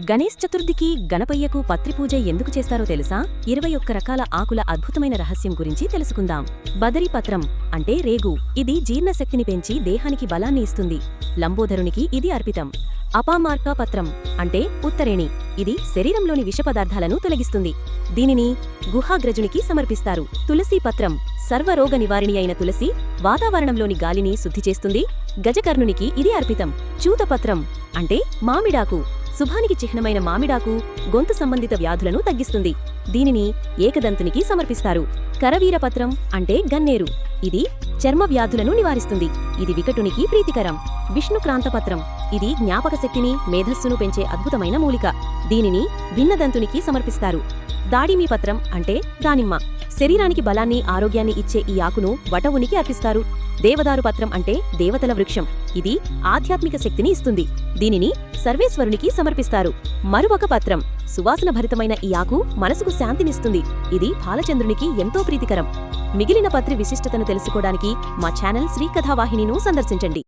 గణేష్ చతుర్థికి గణపయ్యకు పత్రిపూజ ఎందుకు చేస్తారో తెలుసా? ఇరవై ఒక్క రకాల ఆకుల అద్భుతమైన రహస్యం గురించి తెలుసుకుందాం. బదరీ పత్రం అంటే రేగు. ఇది జీర్ణశక్తిని పెంచి దేహానికి బలాన్ని ఇస్తుంది. లంబోదరునికి ఇది అర్పితం. అపామార్కా పత్రం అంటే ఉత్తరేణి. ఇది శరీరంలోని విషపదార్థాలను తొలగిస్తుంది. దీనిని గుహాగ్రజునికి సమర్పిస్తారు. తులసి పత్రం సర్వరోగ నివారిణి అయిన తులసి వాతావరణంలోని గాలిని శుద్ధి చేస్తుంది. గజకర్ణునికి ఇది అర్పితం. చూతపత్రం అంటే మామిడాకు. శుభానికి చిహ్నమైన మామిడాకు గొంతు సంబంధిత వ్యాధులను తగ్గిస్తుంది. దీనిని ఏకదంతునికి సమర్పిస్తారు. కరవీరపత్రం అంటే గన్నేరు. ఇది చర్మ వ్యాధులను నివారిస్తుంది. ఇది వికటునికి ప్రీతికరం. విష్ణుక్రాంతపత్రం. ఇది జ్ఞాపక శక్తిని మేధస్సును పెంచే అద్భుతమైన మూలిక. దీనిని భిన్నదంతునికి సమర్పిస్తారు. దాడిమి పత్రం అంటే దానిమ్మ. శరీరానికి బలాన్ని ఆరోగ్యాన్ని ఇచ్చే ఈ ఆకును వటవునికి అర్పిస్తారు. దేవదారు పత్రం అంటే దేవతల వృక్షం. ఇది ఆధ్యాత్మిక శక్తిని ఇస్తుంది. దీనిని సర్వేశ్వరునికి సమర్పిస్తారు. మరొక పత్రం. సువాసన భరితమైన ఈ ఆకు మనసుకు శాంతినిస్తుంది. ఇది బాలచంద్రునికి ఎంతో ప్రీతికరం. మిగిలిన పత్రి విశిష్టతను తెలుసుకోవడానికి మా ఛానల్ శ్రీకథావాహినిను సందర్శించండి.